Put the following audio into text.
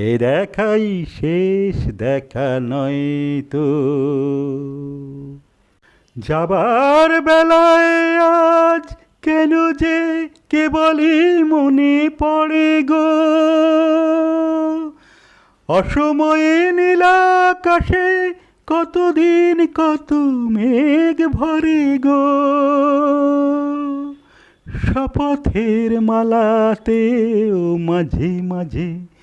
এ দেখাই শেষ দেখা নয় তো। যাবার বেলায় আজ কেন যে কেবলই মনে পড়ে গো। অসময়ে নীলাকাশে কতদিন কত মেঘ ভরে গো। শপথের মালাতেও মাঝে মাঝে